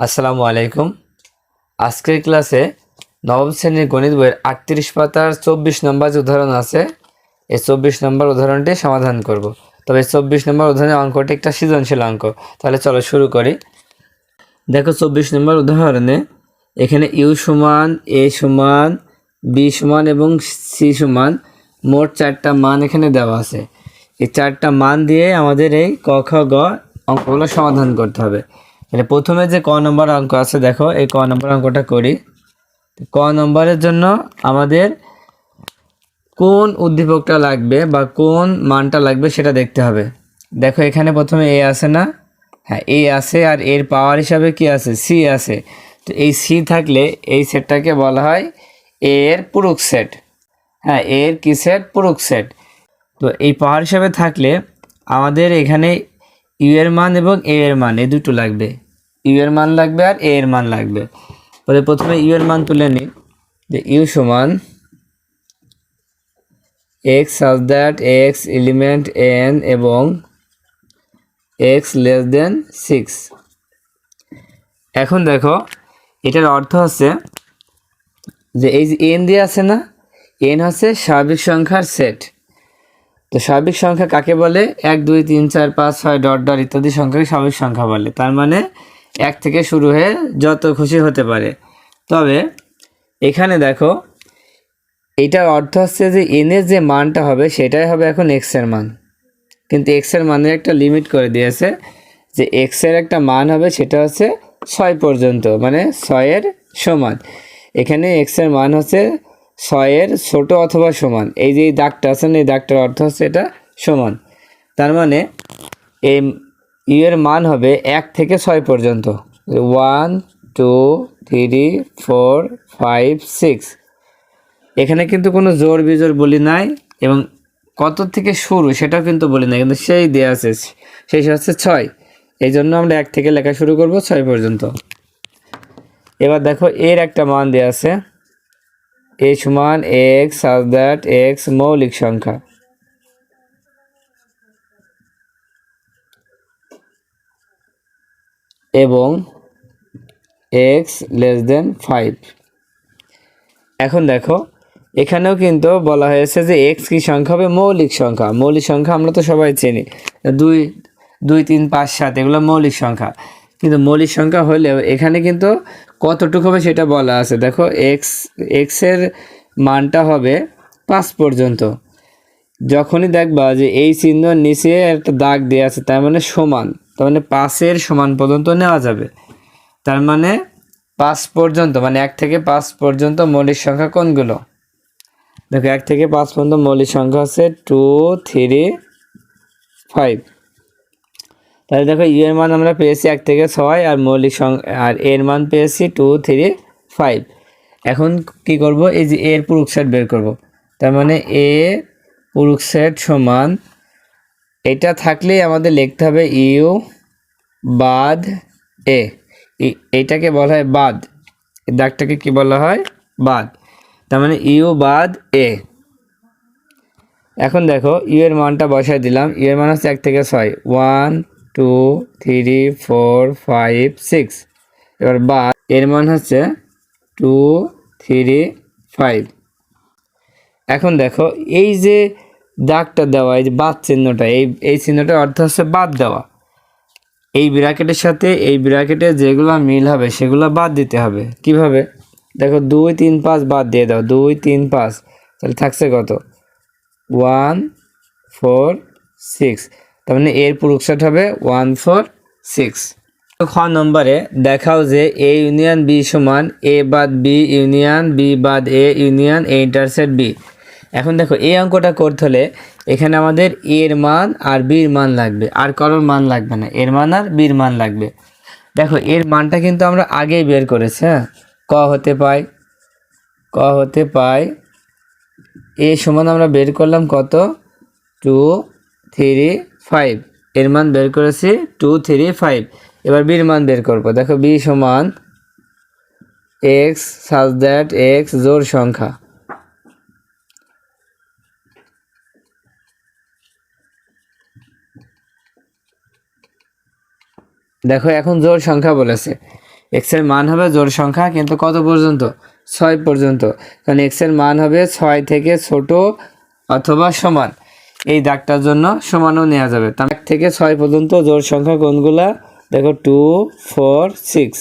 আসসালামু আলাইকুম। আজকের ক্লাসে নবম শ্রেণির গণিত বইয়ের আটত্রিশ পাতার চব্বিশ নম্বর যে উদাহরণ আছে, এই চব্বিশ নম্বর উদাহরণটি সমাধান করব। তবে চব্বিশ নম্বর উদাহরণের অঙ্কটি একটা সৃজনশীল অঙ্ক। তাহলে চলো শুরু করি। দেখো চব্বিশ নম্বর উদাহরণে এখানে ইউ সমান, এ সমান, বি সমান এবং সি সমান মোট চারটা মান এখানে দেওয়া আছে। এই চারটা মান দিয়ে আমাদের এই ক, খ, গ অঙ্কগুলো সমাধান করতে হবে। তাহলে প্রথমে যে ক নম্বর অঙ্ক আছে, দেখো, এই ক নম্বর অঙ্কটা করি। ক নম্বরের জন্য আমাদের কোন উদ্দীপকটা লাগবে বা কোন মানটা লাগবে সেটা দেখতে হবে। দেখো, এখানে প্রথমে এ আছে না? হ্যাঁ এ আছে আর এর পাওয়ার হিসাবে কি আছে? সি আছে। তো এই সি থাকলে এই সেটটাকে বলা হয় এ এর পুরুষ সেট। হ্যাঁ এর কি সেট? পুরুষ সেট। তো এই পাওয়ার হিসাবে থাকলে আমাদের এখানে ইউ এর মান এবং এ এর মান এই দুটো লাগবে। ইউ এর মান লাগবে আর এ এর মান লাগবে। তাহলে প্রথমে ইউ এর মান তুলে নিই। যে ইউ সমান x such that x element N এবং এক্স লেস দেন সিক্স। এখন দেখো, এটার অর্থ হচ্ছে যে এই যে এন দিয়ে আছে না, এন হচ্ছে স্বাভাবিক সংখ্যার সেট। তো স্বাভাবিক সংখ্যা কাকে বলে? এক, দুই, তিন, চার, পাঁচ, ছয়, ডট ডট ইত্যাদি সংখ্যাকে স্বাভাবিক সংখ্যা বলে। তার মানে এক থেকে শুরু হয়ে যত খুশি হতে পারে। তবে এখানে দেখো, এটার অর্থ হচ্ছে যে এনের যে মানটা হবে, সেটাই হবে এখন এক্সের মান। কিন্তু এক্সের মানের একটা লিমিট করে দিয়েছে যে এক্সের একটা মান হবে, সেটা হচ্ছে ছয় পর্যন্ত মানে ছয়ের সমান। এখানে এক্সের মান হচ্ছে ছয়ের ছোট অথবা সমান। এই যে দাগটা আছে না, এই দাগটার অর্থ হচ্ছে এটা সমান। তার মানে এই ইউ এর মান হবে এক থেকে ছয় পর্যন্ত। One, two, three, four, five, six. এখানে কিন্তু কোনো জোর বিজোর বলি নাই এবং কত থেকে শুরু সেটাও কিন্তু বলি নাই, কিন্তু সেই দেওয়া আছে, সেই হচ্ছে ছয়। এই জন্য আমরা এক থেকে লেখা শুরু করব ছয় পর্যন্ত। এবার দেখো এর একটা মান দেওয়া আছে। এ সমান এক্স সাজ দ্যাট এক্স মৌলিক সংখ্যা। এবং এক্স লেস দেন ফাইভ এখন দেখো, এখানেও কিন্তু বলা হয়েছে যে এক্স কি সংখ্যা হবে? মৌলিক সংখ্যা। মৌলিক সংখ্যা আমরা তো সবাই চিনি। দুই দুই, তিন, পাঁচ, সাত, এগুলো মৌলিক সংখ্যা। কিন্তু মৌলিক সংখ্যা হলেও এখানে কিন্তু কতটুকু হবে সেটা বলা আছে। দেখো এক্স এক্সের মানটা হবে পাঁচ পর্যন্ত। যখনই দেখবা যে এই চিহ্ন নিচে একটা দাগ দেওয়া আছে, তার মানে সমান, তার মানে পাঁচের সমান পর্যন্ত নেওয়া যাবে। তার মানে পাঁচ পর্যন্ত মানে এক থেকে পাঁচ পর্যন্ত মৌলিক সংখ্যা কোনগুলো? দেখো, এক থেকে পাঁচ পর্যন্ত মৌলিক সংখ্যা আছে টু থ্রি ফাইভ তাহলে দেখো ইউ এর মান আমরা পেয়েছি এক থেকে ছয় আর মৌলিক আর এর মান পেয়েছি টু থ্রি ফাইভ এখন কি করব? এই যে এর পুরুষ সেট বের করব। তার মানে এ পুরুষ সেট সমান, এটা থাকলেই আমাদের লিখতে হবে ইউ বাদ এ এই- এইটাকে বলা হয় বাদ। দাগটাকে কি বলা হয়? বাদ। তার মানে ইউ বাদ এ এখন দেখো ইউ এর মানটা বসাই দিলাম। ইউ এর মান হচ্ছে এক থেকে ছয়। One two three four five six এবার বাদ এর মান হচ্ছে টু থ্রি ফাইভ এখন দেখো, এই যে দাগটা দেওয়া, এই যে বাদ চিহ্নটা, এই এই চিহ্নটার অর্থ হচ্ছে বাদ দেওয়া। এই ব্র্যাকেটের সাথে এই ব্র্যাকেটে যেগুলো মিল হবে, সেগুলো বাদ দিতে হবে। কীভাবে? দেখো, দুই, তিন, পাঁচ বাদ দিয়ে দাও। দুই, তিন, পাঁচ। তাহলে থাকছে কত? ওয়ান ফোর সিক্স তার মানে এর পুরুষ সেট হবে ওয়ান ফোর সিক্স খ নম্বরে দেখাও যে এ ইউনিয়ন বি সমান এ বাদ বি ইউনিয়ন বি বাদ A union A intersect B এখন দেখো এই অঙ্কটা করতে হলে এখানে আমাদের এর মান আর বির মান লাগবে। আর কারোর মান লাগবে না। এর মান আর বির মান লাগবে। দেখো এর মানটা কিন্তু আমরা আগেই বের করেছি হ্যাঁ? ক হতে পাই ক হতে পাই এ সমান আমরা বের করলাম কত? টু থ্রি ফাইভ এর মান বের করেছি টু থ্রি ফাইভ এবার বির মান বের করব। দেখো বি সমান এক্স সাজ দ্যাট এক্স জোর সংখ্যা। দেখো এখন জোর সংখ্যা বলেছে। এক্সের মান হবে জোড় সংখ্যা, কিন্তু কত পর্যন্ত? ছয় পর্যন্ত। কারণ এক্সের মান হবে ছয় থেকে ছোট অথবা সমান। এই দাগটার জন্য সমানও নেওয়া যাবে। তার থেকে ছয় পর্যন্ত জোড় সংখ্যা কোনগুলা? দেখো two four six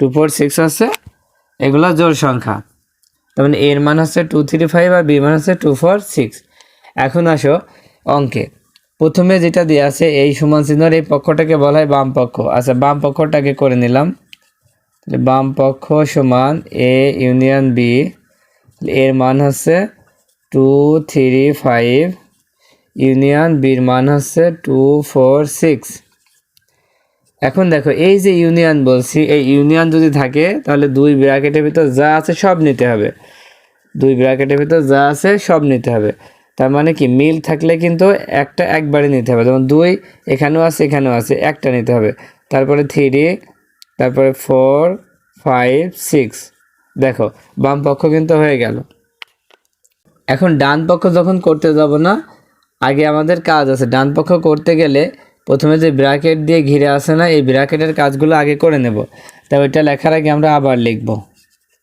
two four six আছে। এগুলো জোড় সংখ্যা। তার মানে এর মান হচ্ছে টু থ্রি ফাইভ আর বি মান হচ্ছে টু ফোর সিক্স এখন আসো অঙ্কে। প্রথমে যেটা দেওয়া আছে, এই সমান চিহ্নর এই পক্ষটাকে বলা হয় বাম পক্ষ। আচ্ছা বাম পক্ষটাকে করে নিলাম। বাম পক্ষ সমান এ ইউনিয়ন বি এর মান হচ্ছে টু থ্রি ফাইভ ইউনিয়ন বির মান হচ্ছে টু ফোর সিক্স এখন দেখো, এই যে ইউনিয়ন বলছি, এই ইউনিয়ন যদি থাকে, তাহলে দুই ব্র্যাকেটের ভিতর যা আছে সব নিতে হবে। দুই ব্র্যাকেটের ভিতর যা আছে সব নিতে হবে। তার মানে কি, মিল থাকলে কিন্তু একটা একবারে নিতে হবে। যেমন দুই, এখানেও আছে এখানেও আছে, একটা নিতে হবে। তারপরে থ্রি তারপরে ফোর ফাইভ সিক্স দেখো, বাম পক্ষ কিন্তু হয়ে গেল। এখন ডান পক্ষ যখন করতে যাব না আগে আমাদের কাজ আছে, ডান পক্ষ করতে গেলে প্রথমে যে ব্র্যাকেট দিয়ে ঘিরে আসে না, এই ব্র্যাকেটের কাজগুলো আগে করে নেব। তা ওইটা লেখার আগে আমরা আবার লিখব।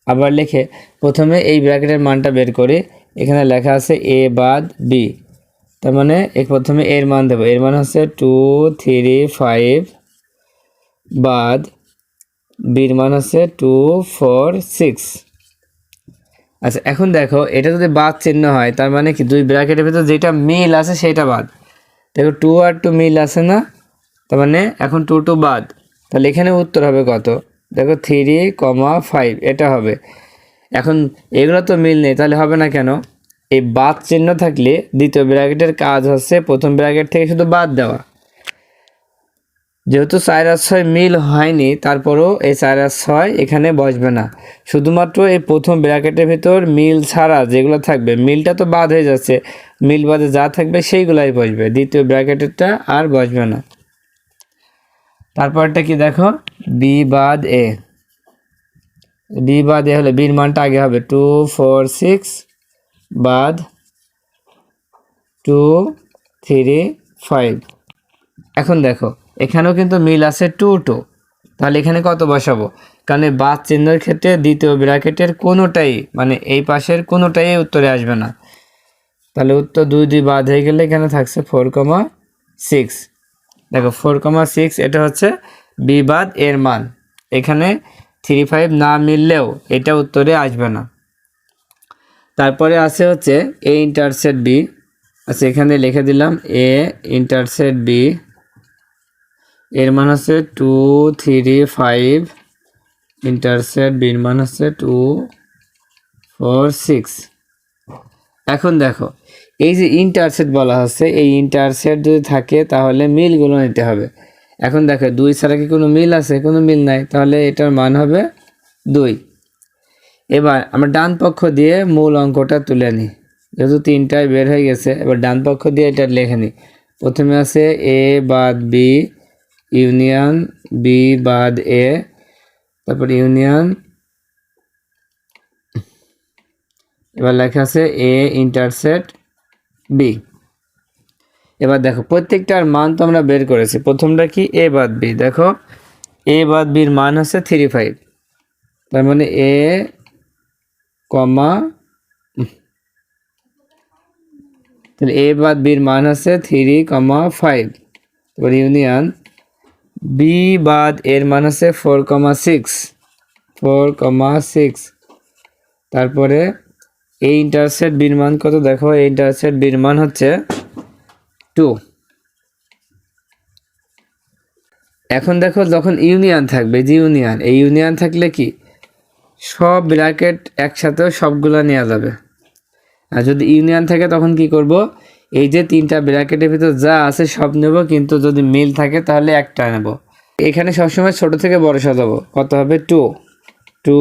আবার লিখে প্রথমে এই ব্র্যাকেটের মানটা বের করি। এখানে লেখা আছে এ বাদ বি। তার মানে এ প্রথমে এর মান দেবো। এর মান হচ্ছে টু থ্রি ফাইভ বাদ বির মান হচ্ছে টু ফোর সিক্স। আচ্ছা এখন দেখো, এটা যদি বাদ চিহ্ন হয়, তার মানে কি? দুই ব্র্যাকেটের ভিতরে যেটা মিল আছে সেটা বাদ। দেখো টু আর টু মিল আছে না? তার মানে এখন টু টু বাদ। তাহলে এখানে উত্তর হবে কত? দেখো থ্রি কমা ফাইভ এটা হবে। এখন এগুলো তো মিল নেই, তাহলে হবে না কেন? এই বাদ চিহ্ন থাকলে দ্বিতীয় ব্র্যাকেটের কাজ হচ্ছে প্রথম ব্র্যাকেট থেকে শুধু বাদ দেওয়া। যেহেতু চার আর ছয় মিল হয়নি, তারপরও এই চার আর ছয় এখানে বসবে না। শুধুমাত্র এই প্রথম ব্র্যাকেটের ভিতর মিল ছাড়া যেগুলো থাকবে, মিলটা তো বাদ হয়ে যাচ্ছে, মিল বাদে যা থাকবে সেইগুলাই বসবে, দ্বিতীয় ব্র্যাকেটেরটা আর বসবে না। তারপরটা কি দেখো? বি বাদ এ। বি বাদ এ হলে বির মানটা আগে হবে, টু, ফোর, সিক্স, বাদ টু, থ্রি, ফাইভ। এখন দেখো এখানেও কিন্তু মিল আছে টু টু তাহলে এখানে কত বসাবো? কারণ বাদ চিহ্নের ক্ষেত্রে দ্বিতীয় ব্র্যাকেটের কোনোটাই মানে এই পাশের কোনোটাই উত্তরে আসবে না। তাহলে উত্তর দুই দুই বাদ হয়ে গেলে এখানে থাকছে ফোর কমা সিক্স দেখো ফোর কমা সিক্স এটা হচ্ছে বি বাদ এর মান। এখানে থ্রি ফাইভ না মিললেও এটা উত্তরে আসবে না। তারপরে আছে হচ্ছে এ ইন্টারসেট বি আচ্ছা এখানে লিখে দিলাম এ ইন্টারসেট বি এর মান হচ্ছে টু থ্রি ফাইভ ইন্টারসেট বির মান হচ্ছে টু ফোর সিক্স এখন দেখো, এই যে ইন্টারসেট বলা হচ্ছে, এই ইন্টারসেট যদি থাকে, তাহলে মিলগুলো নিতে হবে। এখন দেখো, দুই ছাড়া কি কোনো মিল আছে? কোনো মিল নাই। তাহলে এটার মান হবে দুই। এবার আমরা ডান পক্ষ দিয়ে মূল অঙ্কটা তুলে নিই। যেহেতু তিনটায় বের হয়ে গেছে, এবার ডান পক্ষ দিয়ে এটা লেখে নিই। প্রথমে আছে এ বাদ বি ইউনিয়ন বি বাদ এ, তারপর ইউনিয়ন, এবার লেখা আছে এ ইন্টারসেট বি। এবার দেখো, প্রত্যেকটার মান তো আমরা বের করেছি। প্রথমটা কি? এ বাদ বি। দেখো, এ বাদ বির মান হচ্ছে থ্রি ফাইভ। তার মানে এ কমা, তাহলে এ বাদ বির মান হচ্ছে থ্রি কমা ফাইভ। তারপর ইউনিয়ন বি বাদ এর মান হচ্ছে four comma six four comma six তারপরে এই ইন্টারসেট বির মান কত? দেখো এই ইন্টারসেট বির মান হচ্ছে টু এখন দেখো, যখন ইউনিয়ন থাকবে যে ইউনিয়ন এই ইউনিয়ন থাকলে কি? সব ব্র্যাকেট একসাথেও সবগুলো নেওয়া যাবে। আর যদি ইউনিয়ন থাকে, তখন কি করব? এই যে তিনটা ব্র্যাকেটের ভিতর যা আছে সব নেব, কিন্তু যদি মিল থাকে তাহলে একটা নেব। এখানে সবসময় ছোট থেকে বড় সাজাবো কত হবে? Two two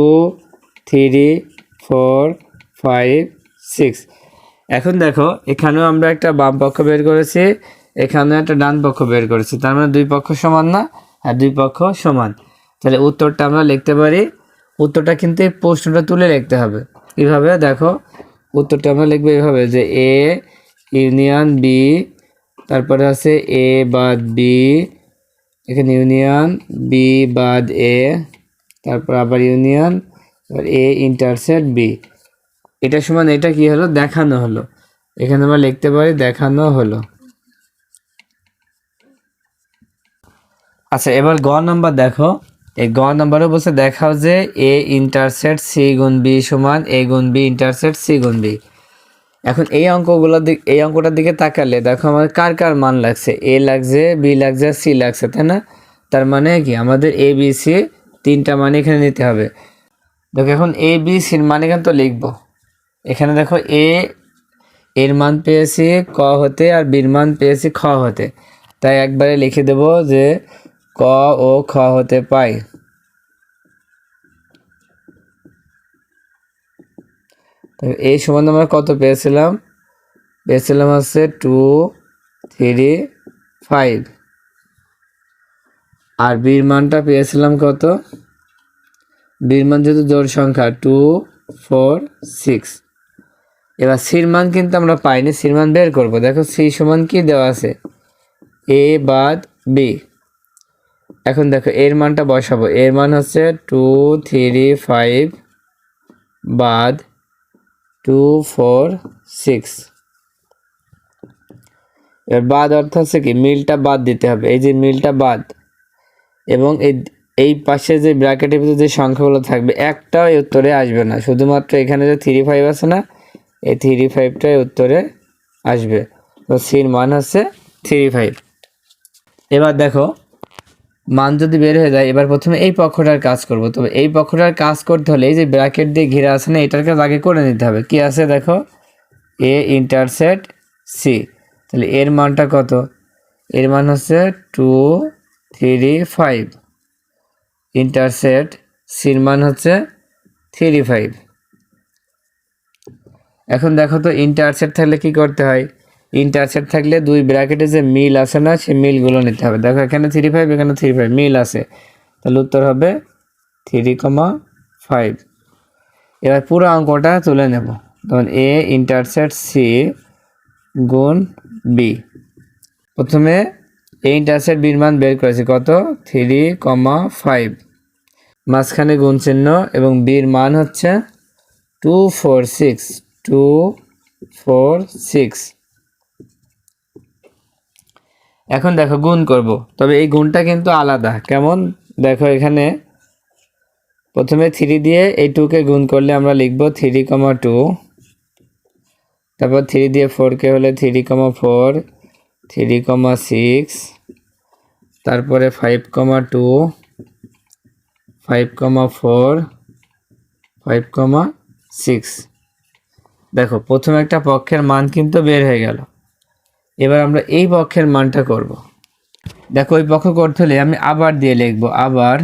three four five six এখন দেখো, এখানেও আমরা একটা বাম পক্ষ বের করেছি, এখানেও একটা ডান পক্ষ বের করেছি। তার মানে দুই পক্ষ সমান না, আর দুই পক্ষ সমান। তাহলে উত্তরটা আমরা লিখতে পারি। উত্তরটা কিন্তু এই প্রশ্নটা তুলে লিখতে হবে। এভাবে দেখো, উত্তরটা আমরা লিখব এইভাবে যে এ ইউনিয়ন বি, তারপরে আছে এ বাদ বি, এখানে ইউনিয়ন বি বাদ এ, তারপর আবার ইউনিয়ন এ ইন্টারসেট বি। এটা সমান এটা কি হলো? দেখানো হলো। এখানে আমরা লিখতে পারি দেখানো হলো। আচ্ছা এবার গ নাম্বার দেখো। এই গ নাম্বারও বলছে দেখাও যে এ ইন্টারসেট সি গুণ বি সমান এ গুণ বি ইন্টারসেট সি গুণ বি। এখন এই অঙ্কগুলোর দিক এই অঙ্কটার দিকে তাকালে দেখো আমাদের কার কার মান লাগছে? এ লাগছে বি লাগছে সি লাগছে, তাই না? তার মানে কি? আমাদের এ বি সি তিনটা মান এখানে নিতে হবে। দেখো এখন এ বি সির মান এখানে তো লিখব। এখানে দেখো এ এর মান পেয়েছি ক হতে আর বির মান পেয়েছি খ হতে। তাই একবারে লিখে দেব যে ক ও খ হতে পাই। এই সমান আমরা কত পেয়েছিলাম? পেয়েছিলাম হচ্ছে টু থ্রি ফাইভ আর বীর মানটা পেয়েছিলাম কত? বীর মান যেহেতু জোর সংখ্যা টু ফোর সিক্স এবার সির মান কিন্তু আমরা পাইনি, সির মান বের করব। দেখো সি সমান কি দেওয়া আছে? এ বাদ বি এখন দেখো এর মানটা বসাবো। এর মান হচ্ছে টু থ্রি ফাইভ বাদ টু, ফোর, সিক্স। এবার বাদ অর্থ হচ্ছে কি, মিলটা বাদ দিতে হবে। এই যে মিলটা বাদ, এবং এই এই পাশে যে ব্র্যাকেটের ভিতরে যে সংখ্যাগুলো থাকবে, একটাও এই উত্তরে আসবে না। শুধুমাত্র এখানে যে থ্রি ফাইভ আছে না, এই থ্রি ফাইভটাই উত্তরে আসবে। তো সির মান হচ্ছে থ্রি ফাইভ এবার দেখো মান যদি বের হয়ে যায়, এবার প্রথমে এই পক্ষটার কাজ করব। তবে এই পক্ষটার কাজ করতে হলে এই যে ব্র্যাকেট দিয়ে ঘিরে আছে না, এটার কাজ আগে করে নিতে হবে। কি আছে দেখো? এ ইন্টারসেট সি তাহলে এর মানটা কত? এর মান হচ্ছে টু থ্রি ফাইভ ইন্টারসেট সির মান হচ্ছে থ্রি ফাইভ এখন দেখো তো ইন্টারসেট থাকলে কি করতে হয়? ইন্টারসেট থাকলে দুই ব্র্যাকেটে যে মিল আছে না, সেই মিলগুলো নিতে হবে। দেখো, এখানে থ্রি ফাইভ এখানে থ্রি ফাইভ মিল আছে। তাহলে উত্তর হবে থ্রি কমা ফাইভ এবার পুরো অঙ্কটা তুলে নেব। তখন এ ইন্টারসেট সি গুণ বি প্রথমে এ ইন্টারসেট বির মান বের করেছি। কত? থ্রি কমা ফাইভ মাঝখানে গুণ চিহ্ন এবং বির মান হচ্ছে two four six two four six এখন দেখো গুণ করব। তবে এই গুণটা কিন্তু আলাদা। কেমন? দেখো এখানে প্রথমে থ্রি দিয়ে এই টুকে গুণ করলে আমরা লিখব থ্রি কমা টু তারপর থ্রি দিয়ে ফোরকে হলে three comma four three comma six তারপরে five comma two five comma four five comma six দেখো, প্রথম একটা পক্ষের মান কিন্তু বের হয়ে গেল। এবার আমরা এই পক্ষের মানটা করব। দেখো ওই পক্ষ করতে হলে আমি আবার দিয়ে লিখব, আবার।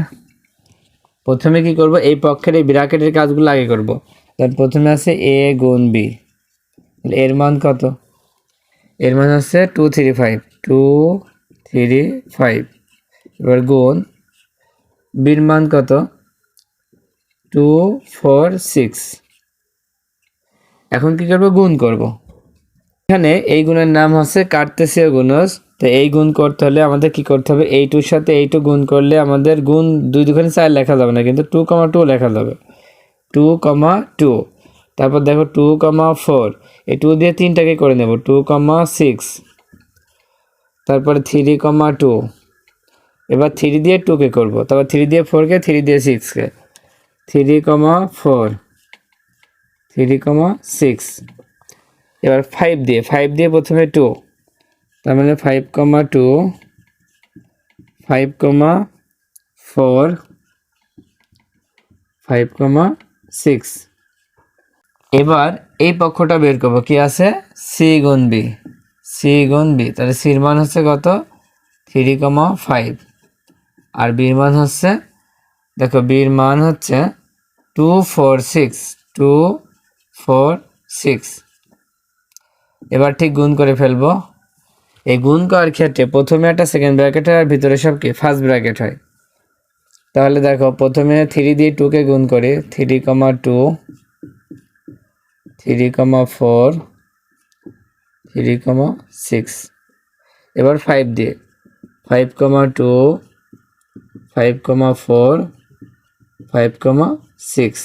প্রথমে কি করব? এই পক্ষের এই ব্র্যাকেটের কাজগুলো আগে করব। তার প্রথমে আছে এ গুণ বি। এর মান কত? এর মান হচ্ছে two three five, two three five. এবার গুণ, বির মান কত? Two four six. এখন কি করব? গুণ করব। এখানে এই গুণের নাম হচ্ছে কার্তেসীয় গুণজ। তো এই গুণ করতে হলে আমাদের কি করতে হবে? এই টুর সাথে এই টু গুণ করলে আমাদের গুণ দুই দুখানে চার লেখা যাবে না, কিন্তু টু কমা টু লেখা যাবে। টু কমা টু তারপর দেখো টু কমা ফোর এই টু দিয়ে তিনটাকে করে নেব টু কমা সিক্স তারপরে থ্রি কমা টু এবার থ্রি দিয়ে টুকে করব। তারপর থ্রি দিয়ে ফোরকে থ্রি দিয়ে সিক্সকে three comma four three comma six এবার ফাইভ দিয়ে ফাইভ দিয়ে প্রথমে টু তার মানে five comma two five comma four five comma six এবার এই পক্ষটা বের করব, কি আছে? সি গুণ বি সি গুণ বি তাহলে সির মান হচ্ছে কত? থ্রি কমা ফাইভ আর বির মান হচ্ছে, দেখো বির মান হচ্ছে two four six two four six এবার ঠিক গুণ করে ফেলব। এই গুণ করার ক্ষেত্রে প্রথমে একটা সেকেন্ড ব্র্যাকেট হয় আর ভিতরে সব কি? ফার্স্ট ব্র্যাকেট হয়। তাহলে দেখো, প্রথমে থ্রি দিয়ে টুকে গুণ করি three comma two three comma four three comma six এবার ফাইভ দিয়ে five comma two five comma four five comma six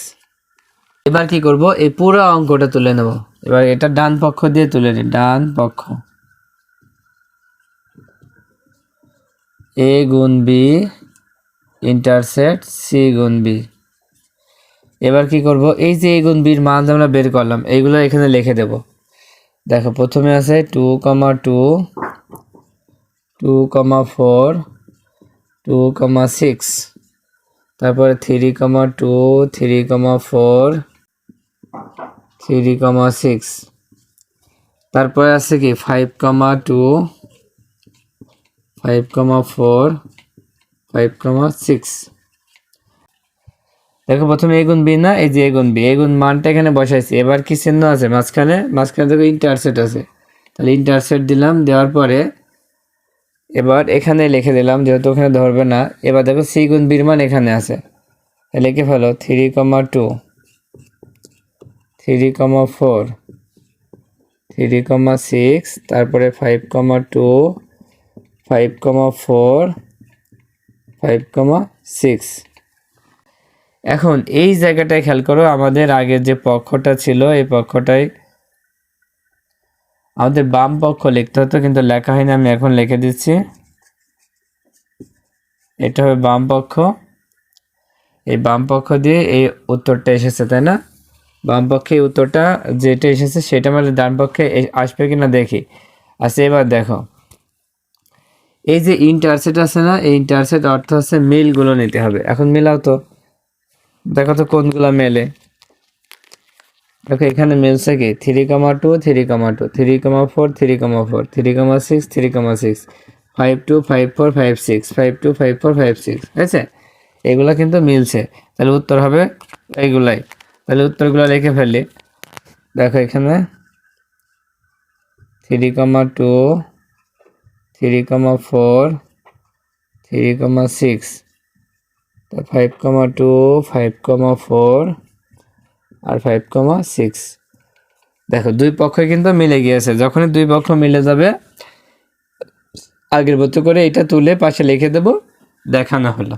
এবার কি করব? এই পুরো অঙ্কটা তুলে নেব। এবার এটা ডান পক্ষ দিয়ে তুলে নিই ডান পক্ষ। এ গুণ বি ইন্টারসেক্ট সি গুণ বি এবার কি করব? এই যে এ গুণ বির মান আমরা বের করলাম, এইগুলো এখানে লিখে দেব। দেখো, প্রথমে আছে two comma two two comma four two comma six তারপরে three comma two three comma four three comma six তারপরে আছে কি? Five comma two five comma four five comma six দেখো প্রথমে এগুন বি না? এই যে এগুন বি এগুন মানটা এখানে বসাইছি। এবার কি চিহ্ন আছে? মাঝখানে? মাঝখানে দেখো ইন্টারসেট আছে। তাহলে ইন্টারসেট দিলাম, দেওয়ার পরে এবার এখানে লিখে দিলাম, যেহেতু ওখানে ধরবে না। এবার দেখো সি গুণ বির মান এখানে আছে। লিখে ফেলো three comma two three comma four three comma six তারপরে five comma two five comma four five comma six এখন এই জায়গাটায় খেয়াল করো, আমাদের আগের যে পক্ষটা ছিল, এই পক্ষটাই আমাদের বাম পক্ষ লিখতে হতো, কিন্তু লেখা হয়নি, আমি এখন লিখে দিচ্ছি। এটা হবে বাম পক্ষ। এই বাম পক্ষ দিয়ে এই উত্তরটা এসেছে, তাই না? বাম পক্ষে উত্তরটা যেটা এসেছে সেটা আমাদের ডান পক্ষে আসবে কিনা দেখি। আচ্ছা এবার দেখো। এই যে ইন্টারসেট আছে না, এই ইন্টারসেট অর্থ হচ্ছে মিলগুলো নিতে হবে। এখন মিলাও তো। দেখো তো কোনগুলো মেলে। দেখো, এখানে মিলছে কি? Three comma two three comma two three comma four three comma four three comma six three comma six five two five four five six five two five four five six ঠিক আছে? এগুলো কিন্তু মিলছে। তাহলে উত্তর হবে এইগুলাই। তাহলে উত্তরগুলো লিখে ফেললি দেখো এখানে three comma two three comma four three comma six তা five comma two five comma four আর ফাইভ কমা সিক্স দেখো, দুই পক্ষ কিন্তু মিলে গিয়েছে। যখনই দুই পক্ষ মিলে যাবে, আগের মতো করে এটা তুলে পাশে লিখে দেব, দেখানো হলো।